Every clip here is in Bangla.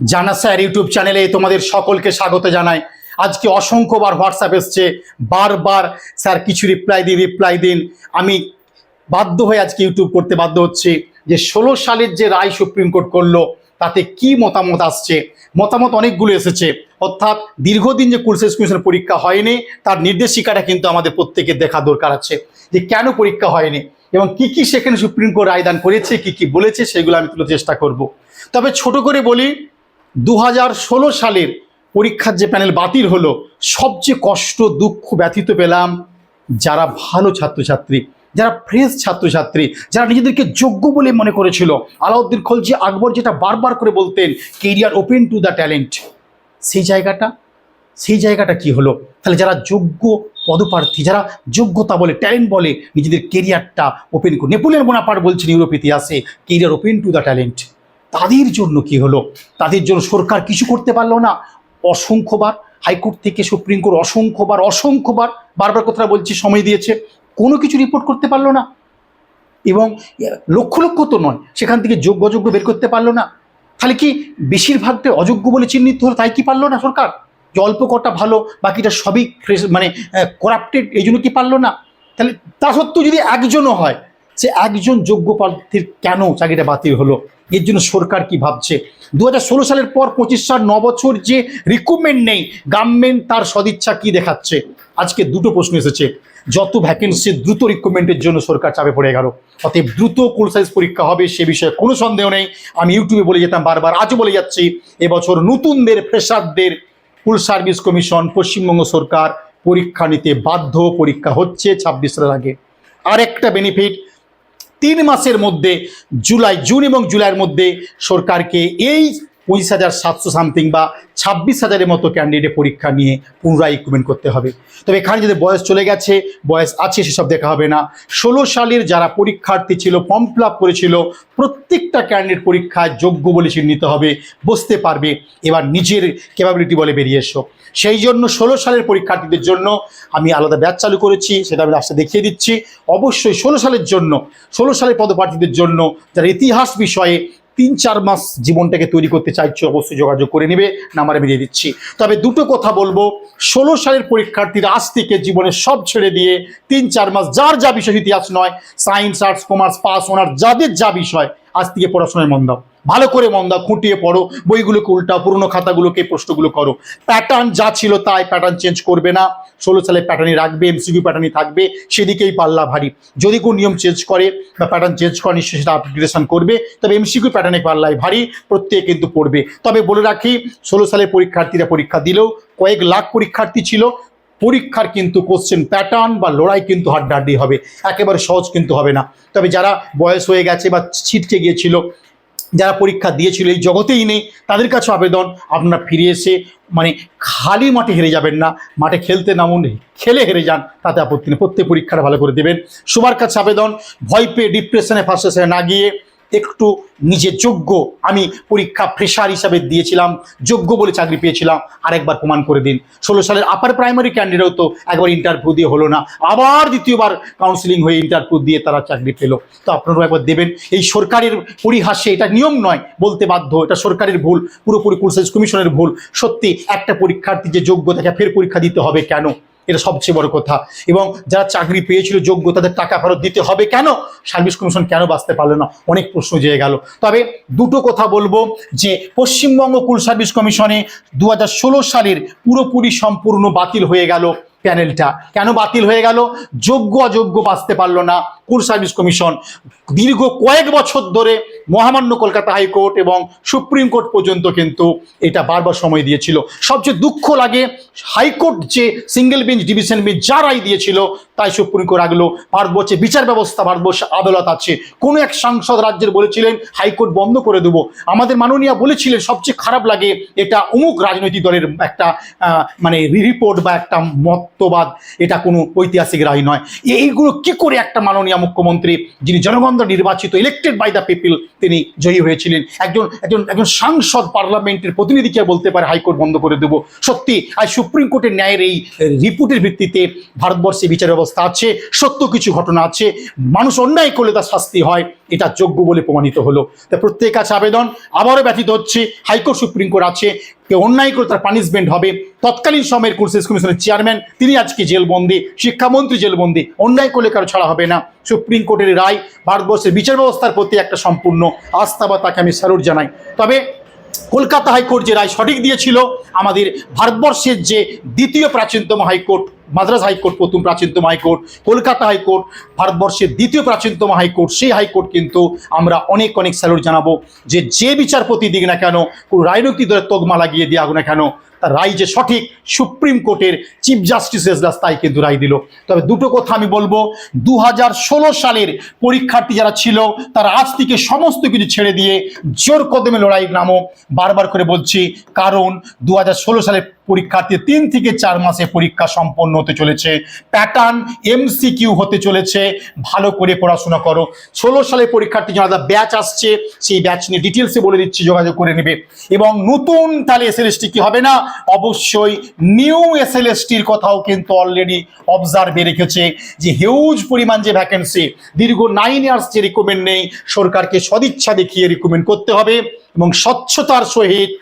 জানা স্যার ইউটিউব চ্যানেলে তোমাদের সকলকে স্বাগত জানাই। আজকে অসংখ্যবার হোয়াটসঅ্যাপ এসছে, বারবার স্যার কিছু রিপ্লাই দিন রিপ্লাই দিন। আমি বাধ্য হয়ে আজকে ইউটিউব করতে বাধ্য হচ্ছে যে ষোলো সালের যে রায় সুপ্রিম কোর্ট করল, তাতে কি মতামত আসছে? মতামত অনেকগুলো এসেছে। অর্থাৎ দীর্ঘদিন যে কুলসেস কমিশনের পরীক্ষা হয়নি, তার নির্দেশিকাটা কিন্তু আমাদের প্রত্যেকের দেখা দরকার আছে যে কেন পরীক্ষা হয়নি এবং কি কি সেখানে সুপ্রিম কোর্ট রায়দান করেছে, কি কি বলেছে, সেগুলো আমি তুলে চেষ্টা করব। তবে ছোট করে বলি দু হাজার ষোলো সালের পরীক্ষার যে প্যানেল বাতিল হলো, সবচেয়ে কষ্ট, দুঃখ ব্যথিত পেলাম যারা ভালো ছাত্রছাত্রী, যারা ফ্রেশ ছাত্রছাত্রী, যারা নিজেদেরকে যোগ্য বলে মনে করেছিল। আলাউদ্দিন খলজি আকবর যেটা বারবার করে বলতেন career open to the talent সেই জায়গাটা সেই জায়গাটা কি হলো? তাহলে যারা যোগ্য পদপ্রার্থী, যারা যোগ্যতা বলে ট্যালেন্ট বলে, নিজেদের কেরিয়ারটা ওপেন করে, নেপোলিয়ান বোনাপার্ট বলছেন ইউরোপ ইতিহাসে career open to the talent তাদের জন্য কি হলো? তাদের জন্য সরকার কিছু করতে পারল না? অসংখ্যবার হাইকোর্ট থেকে সুপ্রিম কোর্ট অসংখ্যবার অসংখ্যবার বারবার কথাটা বলছি, সময় দিয়েছে, কোনো কিছু রিপোর্ট করতে পারল না। এবং লক্ষ লক্ষ তো নয়, সেখান থেকে যোগ্য অযোগ্য বের করতে পারল না। তাহলে কি বেশিরভাগটা অযোগ্য বলে চিহ্নিত হলো, তাই কি পারল না সরকার? যে অল্প কটা ভালো, বাকিটা সবই মানে করাপ্টেড এই জন্য কি পারল না? তাহলে তা সত্ত্বেও যদি একজনও হয় সে একজন যোগ্য প্রার্থীর কেন চাকরিটা বাতিল হলো? এর জন্য সরকার কি ভাবছে? দু হাজার ষোলো সালের পর পঁচিশ সাল ন বছর যে রিক্রুটমেন্ট নেই গভর্নমেন্ট তার সদিচ্ছা কি দেখাচ্ছে? আজকে দুটো প্রশ্ন এসেছে। যত ভ্যাকেন্সি দ্রুত রিক্রুটমেন্টের জন্য সরকার চাপে পড়ে গেল। অতএব দ্রুত কোল সাইজ পরীক্ষা হবে, সে বিষয়ে কোনো সন্দেহ নেই। আমি ইউটিউবে বলে যেতাম, বারবার আজও বলে যাচ্ছি, এবছর নতুনদের, ফ্রেশারদের ফুল সার্ভিস কমিশন পশ্চিমবঙ্গ সরকার পরীক্ষা নিতে বাধ্য। পরীক্ষা হচ্ছে ছাব্বিশ সালের আগে। আরেকটা বেনিফিট তিন মাসের মধ্যে জুলাই জুন এবং জুলাইয়ের মধ্যে সরকারকে এই পঁচিশ হাজার সাতশো সামথিং বা ছাব্বিশ হাজারের মতো ক্যান্ডিডেট পরীক্ষা নিয়ে পুনরায় রিক্রুটমেন্ট করতে হবে। তবে এখানে যদি বয়স চলে গেছে, বয়স আছে সেসব দেখা হবে না। ষোলো সালের যারা পরীক্ষার্থী ছিল ফর্ম ফিল করেছিল, প্রত্যেকটা ক্যান্ডিডেট পরীক্ষায় যোগ্য বলে চিহ্নিত হবে, বসতে পারবে। এবার নিজের ক্যাপাবিলিটি বলে বেরিয়ে এসো। সেই জন্য ষোলো সালের পরীক্ষার্থীদের জন্য আমি আলাদা ব্যাচ চালু করেছি, সেটা আমি রাস্তা দেখিয়ে দিচ্ছি। অবশ্যই ষোলো সালের জন্য, ষোলো সালের পদপ্রার্থীদের জন্য যারা ইতিহাস বিষয়ে তিন চার মাস জীবনটাকে তৈরি করতে চাইছো, অবশ্যই যোগাযোগ করে নেবে। নাম্বারে বেরিয়ে দিচ্ছি। তবে দুটো কথা বলব। ষোলো সালের পরীক্ষার্থীরা আজ থেকে জীবনের সব ছেড়ে দিয়ে তিন চার মাস যার যা বিষয় ইতিহাস নয় সায়েন্স আর্টস কমার্স পাস ওনার যাদের যা বিষয় আজ থেকে পড়াশোনায় মন দাও। ভালো করে মন দাও, খুঁটিয়ে পড়ো, বইগুলোকে উল্টাও, পুরোনো খাতাগুলোকে প্রশ্নগুলো করো। প্যাটার্ন যা ছিল তাই প্যাটার্ন চেঞ্জ করবে না। ষোলো সালে প্যাটার্নই রাখবে এমসিকিউ প্যাটার্নই থাকবে, সেদিকেই পাল্লা ভারী। যদি কোনো নিয়ম চেঞ্জ করে বা প্যাটার্ন চেঞ্জ করে নিশ্চয়ই সেটা আপগ্রেডেশন করবে, তবে এমসিকিউ প্যাটার্নে পাল্লায় ভারী, প্রত্যেকে কিন্তু পড়বে। তবে বলে রাখি, ষোলো সালে পরীক্ষার্থীরা পরীক্ষা দিলেও কয়েক লাখ পরীক্ষার্থী ছিল পরীক্ষার কিন্তু কোশ্চেন প্যাটার্ন বা লড়াই কিন্তু হাড্ডাহাড্ডি হবে। একেবারে সহজ কিন্তু হবে না। তবে যারা বয়স হয়ে গেছে বা ছিটকে গিয়েছিল, যারা পরীক্ষা দিয়েছিল এই জগতেই নেই, তাদের কাছে আবেদন, আপনারা ফিরে এসে মানে খালি মাঠে হেরে যাবেন না। মাঠে খেলতে নামুন খেলে হেরে যান, তাতে আপত্তি নেই। প্রত্যেক পরীক্ষাটা ভালো করে দেবেন। সবার কাছে আবেদন, ভয় পেয়ে ডিপ্রেশনে ফার্স্টেশনে না গিয়ে একটু নিজে যোগ্য। আমি পরীক্ষা ফ্রেশার হিসাবে দিয়েছিলাম, যোগ্য বলে চাকরি পেয়েছিলাম। আর একবার প্রমাণ করে দিন। ষোলো সালের আপার প্রাইমারি ক্যান্ডিডেটও তো একবার ইন্টারভিউ দিয়ে হলো না। আবার দ্বিতীয়বার কাউন্সিলিং হয়ে ইন্টারভিউ দিয়ে তারা চাকরি পেল। তো আপনারাও একবার দেবেন। এই সরকারের পরিহাসে এটা নিয়ম নয়, বলতে বাধ্য। এটা সরকারের ভুল, পুরোপুরি কুলসাইজ কমিশনের ভুল। সত্যি একটা পরীক্ষার্থী যে যোগ্য তাকে ফের পরীক্ষা দিতে হবে কেন? এটা সবচেয়ে বড় কথা। এবং যারা চাকরি পেয়েছিল, যোগ্য, তাদের টাকা ফেরত দিতে হবে কেন? সার্ভিস কমিশন কেন বাঁচতে পারল না? অনেক প্রশ্ন যেয়ে গেল। তবে দুটো কথা বলব যে, পশ্চিমবঙ্গ কুল সার্ভিস কমিশনে দু হাজার ষোলো সালের পুরোপুরি সম্পূর্ণ বাতিল হয়ে গেল। প্যানেলটা। কেন বাতিল হয়ে গেল? যোগ্য অযোগ্য বাঁচতে পারল না কুল সার্ভিস কমিশন। দীর্ঘ কয়েক বছর ধরে মহামান্য কলকাতা হাইকোর্ট এবং সুপ্রিম কোর্ট পর্যন্ত কিন্তু এটা বারবার সময় দিয়েছিল। সবচেয়ে দুঃখ লাগে, হাইকোর্ট যে সিঙ্গেল বেঞ্চ ডিভিশন বেঞ্চ যা রায় দিয়েছিল, তাই সুপ্রিম কোর্ট রাখল ভারতবর্ষে বিচার ব্যবস্থা, ভারতবর্ষে আদালত আছে। কোনো এক সাংসদ রাজ্যের বলেছিলেন, হাইকোর্ট বন্ধ করে দেবো। আমাদের মাননীয়া বলেছিলেন, সবচেয়ে খারাপ লাগে এটা অমুক রাজনৈতিক দলের একটা মানে রিপোর্ট বা একটা মত সত্যবাদ, এটা কোনো ঐতিহাসিক রায় নয়। এইগুলো কি করে একটা মাননীয় মুখ্যমন্ত্রী, যিনি জনগণ নির্বাচিত ইলেক্টেড বাই দ্য পিপল তিনি জয়ী হয়েছিলেন? একজন একজন একজন সাংসদ পার্লামেন্টের প্রতিনিধিকে বলতে পারে, হাইকোর্ট বন্ধ করে দেবো। সত্যি, আজ সুপ্রিম কোর্টের ন্যায়ের এই রিপোর্টের ভিত্তিতে ভারতবর্ষে বিচার ব্যবস্থা আছে, সত্য কিছু ঘটনা আছে। মানুষ অন্যায় করলে তার শাস্তি হয়। এটা যোগ্য বলে প্রমাণিত হলো। তা প্রত্যেক কাছে আবেদন, আবারও ব্যথিত হচ্ছে, হাইকোর্ট, সুপ্রিম কোর্ট আছে, কেউ অন্যায় করে তার পানিশমেন্ট হবে। তৎকালীন সময়ের কোর্সেস কমিশনের চেয়ারম্যান তিনি আজকে জেলবন্দি, শিক্ষামন্ত্রী জেলবন্দি, অন্যায় করলে কারও ছাড়া হবে না। সুপ্রিম কোর্টের রায়, ভারতবর্ষের বিচার ব্যবস্থার প্রতি একটা সম্পূর্ণ আস্থা বা তাকে আমি স্যালুট জানাই। তবে কলকাতা হাইকোর্ট যে রায় সঠিক দিয়েছিল, আমাদের ভারতবর্ষের যে দ্বিতীয় প্রাচীনতম হাইকোর্ট মাদ্রাস হাইকোর্ট, প্রথম প্রাচীনতম হাইকোর্ট, কলকাতা হাইকোর্ট, ভারতবর্ষের দ্বিতীয় প্রাচীনতম হাইকোর্ট, সেই হাইকোর্ট কিন্তু আমরা অনেক অনেক স্যালুট জানাব যে যে বিচারপতি দিক না কেন, কোনো রাজনৈতিক দলের তগমা লাগিয়ে দিয়ে না কেন তার রায় যে সঠিক, সুপ্রিম কোর্টের চিফ জাস্টিস এজলাস তাই কিন্তু রায় দিল। তবে দুটো কথা আমি বলব। দু হাজার ষোলো সালের পরীক্ষার্থী যারা ছিল, তারা আজ থেকে সমস্ত কিছু ছেড়ে দিয়ে জোর কদমে লড়াই নামো। বারবার করে বলছি, কারণ দু হাজার ষোলো সালের পরীক্ষার্থী তিন থেকে চার মাসে পরীক্ষা সম্পন্ন হতে চলেছে। প্যাটার্ন এমসিকিউ হতে চলেছে। ভালো করে পড়াশোনা করো। ষোলো সালের পরীক্ষার্থী যারা ব্যাচ আসছে, সেই ব্যাচ নিয়ে ডিটেলসে বলে দিচ্ছি, যোগাযোগ করে নেবে। এবং নতুন তাহলে এসএলএসটি কি হবে না? অবশ্যই নিউ এসএলএসটির কথাও কিন্তু অলরেডি অবজার্ভে রেখেছে যে হিউজ পরিমাণ যে ভ্যাকেন্সি দীর্ঘ নাইন ইয়ার্স যে রিকমেন্ড নেই, সরকারকে সদিচ্ছা দেখিয়ে রিকমেন্ড করতে হবে এবং স্বচ্ছতার সহিত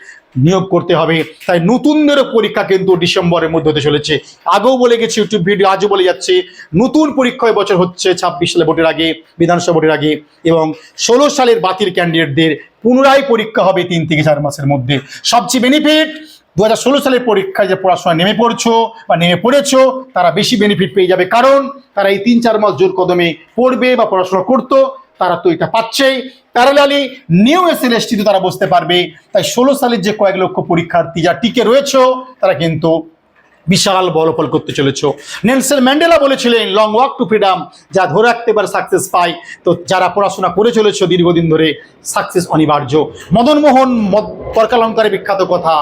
নিয়োগ করতে হবে। তাই নতুনদেরও পরীক্ষা কিন্তু ডিসেম্বরের মধ্যে হতে চলেছে। আগেও বলে গেছি ইউটিউব ভিডিও আজও বলে যাচ্ছে, নতুন পরীক্ষা বছর হচ্ছে ছাব্বিশ সালে ভোটের আগে, বিধানসভা ভোটের আগে এবং ষোলো সালের বাতিল ক্যান্ডিডেটদের পুনরায় পরীক্ষা হবে তিন থেকে চার মাসের মধ্যে। সবচেয়ে বেনিফিট দু হাজার ষোলো সালের পরীক্ষায় যে পড়াশোনা নেমে পড়ছো বা নেমে পড়েছো, তারা বেশি বেনিফিট পেয়ে যাবে। কারণ তারা এই তিন চার মাস জোর কদমে পড়বে বা পড়াশোনা করতো, তারা তো এটা পাচ্ছেই। প্যারালালি নিউ এসএলএসটিতে তারা বসতে পারবে। তাই ষোলো সালের যে কয়েক লক্ষ পরীক্ষার্থী যা টিকে রয়েছে, তারা কিন্তু বিশাল বলফল করতে চলেছ। নেলসন ম্যান্ডেলা বলেছিলেন লং ওয়াক টু ফ্রিডম যা ধরে রাখতে পারে সাকসেস পায়। তো যারা পড়াশোনা করে চলেছ দীর্ঘদিন ধরে সাকসেস অনিবার্য। মদন মোহন মদ- তর্কালঙ্কারের বিখ্যাত কথা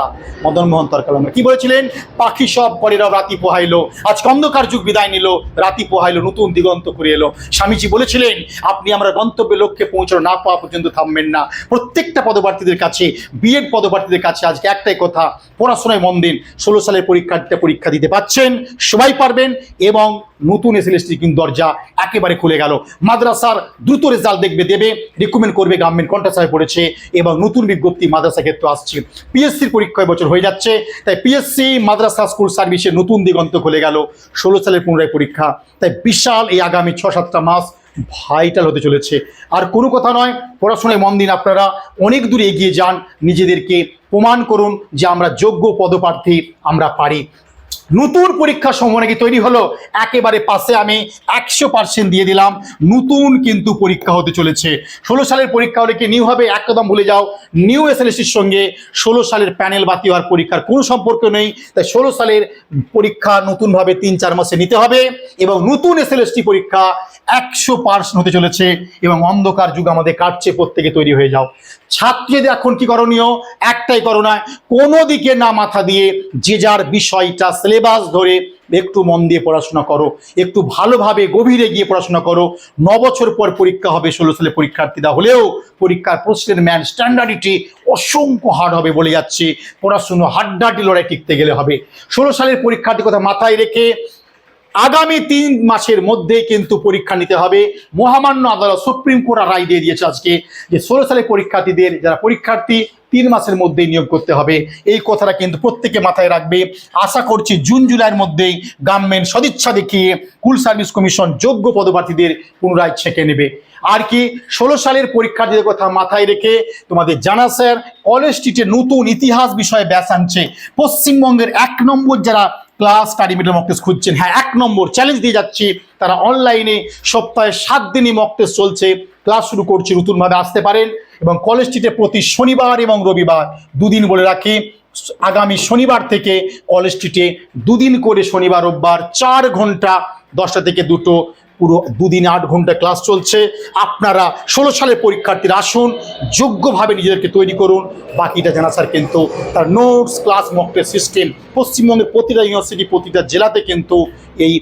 মদন মোহন তর্কালঙ্কার। কি বলেছিলেন? পাখি সব পরেরাও রাতি পোহাইলো। আজ অন্ধকার যুগ বিদায় নিল, রাতি পোহাইলো, নতুন দিগন্ত করে এলো। স্বামীজি বলেছিলেন, আপনি আমরা গন্তব্যে লক্ষ্যে পৌঁছানো না পাওয়া পর্যন্ত থামবেন না। প্রত্যেকটা পদপ্রার্থীদের কাছে, বিএড পদপ্রার্থীদের কাছে আজকে একটাই কথা, পড়াশোনায় মন দিন। ষোলো সালের পরীক্ষার্থীরা পরীক্ষা দিতে পাচ্ছেন, সবাই পারবেন এবং নতুন এসএলএসটি কিন্তু দরজা একেবারে খুলে গেল। মাদ্রাসার দ্রুত রেজাল্ট দেখবে, দেবে রিকমেন্ড করবে গভর্নমেন্ট কন্ট্রাসায় পড়েছে এবং নতুন বিজ্ঞপ্তি মাদ্রাসা ক্ষেত্রে আসছি। পিএসসির পরীক্ষা বছর হয়ে যাচ্ছে, তাই পিএসসি মাদ্রাসা স্কুল সার্ভিসের নতুন দিগন্ত খুলে গেল ষোলো সালের পুনরায় পরীক্ষা। তাই বিশাল এই আগামী ছ সাতটা মাস ভাইটাল হতে চলেছে। আর কোনো কথা নয়, পড়াশোনায় মন দিন আপনারা, অনেক দূরে এগিয়ে যান, নিজেদেরকে প্রমাণ করুন যে আমরা যোগ্য পদপ্রার্থী, আমরা পারি। নতুন পরীক্ষা সময় নাকি তৈরি হলো? একেবারে পাশে আমি একশো পার্সেন্ট দিয়ে দিলাম। নতুন কিন্তু পরীক্ষা হতে চলেছে। ষোলো সালের পরীক্ষা হলে কি নিউ হবে? একদম ভুলে যাও। নিউ এসএলএসির সঙ্গে ষোলো সালের প্যানেল বাতি হওয়ার পরীক্ষার কোনো সম্পর্ক নেই। তাই ষোলো সালের পরীক্ষা নতুনভাবে তিন, চার মাসে নিতে হবে এবং নতুন এসএলএসটি পরীক্ষা একশো পার্সেন্ট হতে চলেছে এবং অন্ধকার যুগ আমাদের কাটছে। প্রত্যেকে তৈরি হয়ে যাও। ছাত্রীদের এখন কি করণীয়? একটাই করোনা। কোনো দিকে না মাথা দিয়ে যে যার বিষয়টা সিলেবাস ধরে একটু মন দিয়ে পড়াশোনা করো, একটু ভালোভাবে গভীরে গিয়ে পড়াশোনা করো, ন বছর পর পরীক্ষা হবে, ষোলো সালে পরীক্ষার্থীরা হলেও পরীক্ষার প্রশ্নের ম্যান স্ট্যান্ডার্ডিটি অসংখ্য হার্ড হবে বলে যাচ্ছে। পড়াশুনো হাড্ডাহাড্ডি লড়াই টিকতে গেলে হবে। ষোলো সালের পরীক্ষার্থী কথা মাথায় রেখে আগামী তিন মাসের মধ্যেই কিন্তু পরীক্ষা নিতে হবে। মহামান্য আদালত সুপ্রিম কোর্টার রায় দিয়ে দিয়েছে আজকে যে ষোলো সালের পরীক্ষার্থীদের, যারা পরীক্ষার্থী, তিন মাসের মধ্যেই নিয়োগ করতে হবে। এই কথাটা কিন্তু প্রত্যেকে মাথায় রাখবে। আশা করছি জুন জুলাইয়ের মধ্যেই গভর্নমেন্ট সদিচ্ছা দেখিয়ে কুল সার্ভিস কমিশন যোগ্য পদপ্রার্থীদের পুনরায় ছেঁকে নেবে। আর কি, ষোলো সালের পরীক্ষার্থীদের কথা মাথায় রেখে তোমাদের জানা, স্যার, কলেজ স্ট্রিটে নতুন ইতিহাস বিষয়ে ব্যাস আনছে। পশ্চিমবঙ্গের এক নম্বর যারা class study middle mock test খুঁজছেন। হ্যাঁ এক নম্বর চ্যালেঞ্জ দিয়ে যাচ্ছি। তারা অনলাইনে সপ্তাহে সাত দিনই মক টেস্ট চলছে। ক্লাস শুরু করছে নতুনভাবে আসতে পারেন এবং কলেজ স্ট্রিটে প্রতি শনিবার এবং রবিবার দুদিন বলে রাখি। আগামী শনিবার থেকে কলেজ স্ট্রিটে দুদিন করে শনিবার, রোববার চার ঘণ্টা দশটা থেকে দুটো পুরো দুদিন আট ঘণ্টা ক্লাস চলছে। আপনারা ষোলো সালের পরীক্ষার্থীরা আসুন, যোগ্যভাবে নিজেদেরকে তৈরি করুন। বাকিটা জানা স্যার কিন্তু তার নোটস ক্লাস মকটের সিস্টেম পশ্চিমবঙ্গের প্রতিটা ইউনিভার্সিটি প্রতিটা জেলাতে কিন্তু এই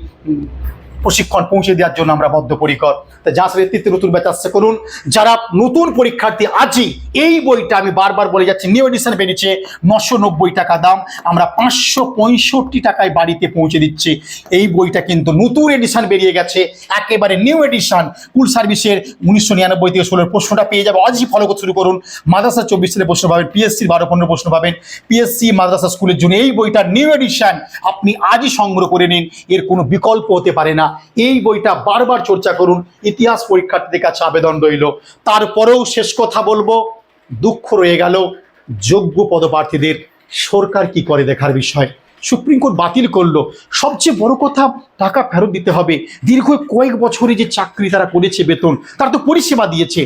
প্রশিক্ষণ পৌঁছে দেওয়ার জন্য আমরা বদ্ধপরিকর। তা যা নেতৃত্বে নতুন ব্যাচ আসছে, করুন। যারা নতুন পরীক্ষার্থী, আজই এই বইটা আমি বারবার বলে যাচ্ছি নিউ এডিশন বেরিয়েছে নশো নব্বই টাকা দাম। আমরা পাঁচশো পঁয়ষট্টি টাকায় বাড়িতে পৌঁছে দিচ্ছি। এই বইটা কিন্তু নতুন এডিশন বেরিয়ে গেছে। একেবারে নিউ এডিশন কুল সার্ভিসের উনিশশো নিরানব্বই থেকে ষোলোর প্রশ্নটা পেয়ে যাবে। আজই ফলো করতে শুরু করুন। মাদ্রাসা চব্বিশ সালে প্রশ্ন পাবেন পিএসসির বারো পনেরো প্রশ্ন পাবেন। পিএসসি মাদ্রাসা স্কুলের জন্য এই বইটা নিউ এডিশন আপনি আজই সংগ্রহ করে নিন। এর কোনো বিকল্প হতে পারে না। এই বইটা বারবার চর্চা করুন, ইতিহাস পরীক্ষার্থীদের কাছে আবেদন রইল। তারপরেও শেষ কথা বলব, দুঃখ রয়ে গেল, যোগ্য পদপ্রার্থীদের সরকার কি করে দেখার বিষয়? সুপ্রিম কোর্ট বাতিল করল। সবচেয়ে বড় কথা, টাকা ফেরত দিতে হবে। দীর্ঘ কয়েক বছরে যে চাকরি তারা করেছে বেতন, তারা তো পরিষেবা দিয়েছে।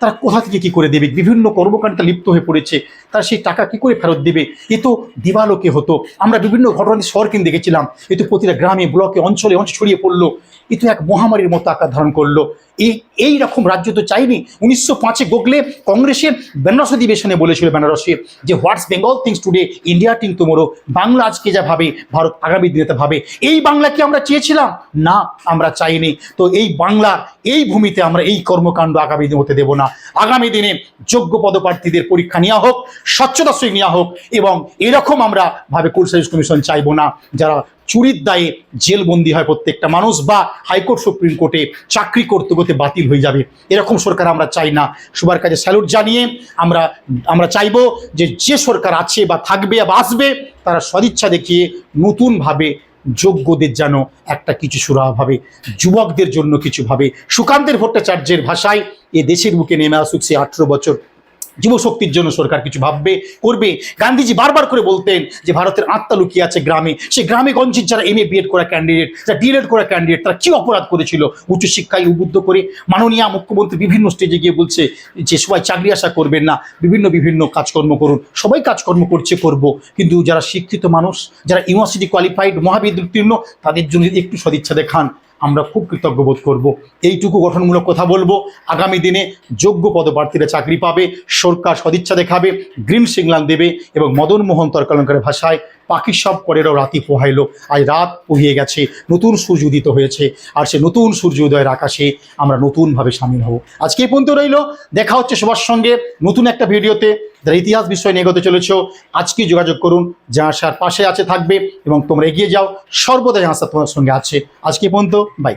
তারা কোথা থেকে কি করে দেবে? বিভিন্ন কর্মকাণ্ডে লিপ্ত হয়ে পড়েছে। তারা সেই টাকা কি করে ফেরত দেবে? এ তো দিবালোকে হতো? আমরা বিভিন্ন ঘটনাতে শহর কিন্তু দেখেছিলাম। এ তো প্রতিটা গ্রামে, ব্লকে, অঞ্চলে, অঞ্চল ছড়িয়ে পড়ল। এ তো এক মহামারীর মতো আকার ধারণ করল। এই এই রকম রাজ্য তো চাইনি। উনিশশো পাঁচে গোগলে কংগ্রেসের বেনারস অধিবেশনে বলেছিল বেনারসে যে what's Bengal thinks today India thinks tomorrow Bangla আজকে যা ভাবে, ভারত আগামী দিনে ভাবে। এই বাংলা কি আমরা চেয়েছিলাম? না, আমরা চাইনি। তো এই বাংলার এই ভূমিতে আমরা এই কর্মকাণ্ড আগামী দিনে হতে দেব না। আগামী দিনে যোগ্য পদপ্রার্থীদের পরীক্ষা নেওয়া হোক, স্বচ্ছতা সঙ্গে নেওয়া হোক, এবং এরকম আমরা ভাবে কোর্ট সার্ভিস কমিশন চাইব না, যারা চুরির দায়ে জেলবন্দি হয় প্রত্যেকটা মানুষ বা হাইকোর্ট, সুপ্রিম কোর্টে চাকরি করতে করতে বাতিল হয়ে যাবে। এরকম সরকার আমরা চাই না। সবার কাছে স্যালুট জানিয়ে আমরা আমরা চাইব যে যে সরকার আছে বা থাকবে বা আসবে, তারা সদিচ্ছা দেখিয়ে নতুনভাবে যোগ্যদের যেন একটা কিছু সুরাহা ভাবে, যুবকদের জন্য কিছু ভাবে, সুকান্তের ভট্টাচার্যের ভাষায় এ দেশের বুকে নেমে আসুক সে আঠেরো বছর যুবশক্তির জন্য সরকার কিছু ভাববে, করবে। গান্ধীজি বারবার করে বলতেন যে ভারতের আত্মা লুকিয়ে আছে গ্রামে। সে গ্রামে গঞ্জের যারা এম এ বিএড করা ক্যান্ডিডেট যারা ডিএড করা ক্যান্ডিডেট তারা কি অপরাধ করেছিল? উচ্চশিক্ষায় উদ্বুদ্ধ করে মাননীয় মুখ্যমন্ত্রী বিভিন্ন স্টেজে গিয়ে বলছে যে সবাই চাকরি আশা করবেন না, বিভিন্ন বিভিন্ন কাজকর্ম করুন। সবাই কাজকর্ম করছে, করব। কিন্তু যারা শিক্ষিত মানুষ, যারা ইউনিভার্সিটি কোয়ালিফাইড মহাবিদ্যালয় উত্তীর্ণ, তাদের জন্য একটু সদিচ্ছা দেখান। আমরা খুব কৃতজ্ঞ বোধ করব। এইটুকু গঠনমূলক কথা বলব। আগামী দিনে যোগ্য পদপ্রার্থীরা চাকরি পাবে, সরকার সদিচ্ছা দেখাবে, গ্রিন সিগন্যাল দেবে এবং মদন মোহন তর্কালঙ্কারের ভাষায় পাখি সব করেরও রাতি পোহাইল। আজ রাত পুহিয়ে গেছে, নতুন সূর্য উদিত হয়েছে। আর সে নতুন সূর্য উদয়ের আকাশে আমরা নতুনভাবে সামিল হব। আজকে এই পর্যন্ত রইল। দেখা হচ্ছে সবার সঙ্গে নতুন একটা ভিডিওতে। যারা ইতিহাস বিষয় নিয়ে এগোতে চলেছ আজকে যোগাযোগ করুন। জাহাসার পাশে আছে থাকবে এবং তোমরা এগিয়ে যাও। সর্বদা জাহাসা তোমার সঙ্গে আছে। আজকে পর্যন্ত বাই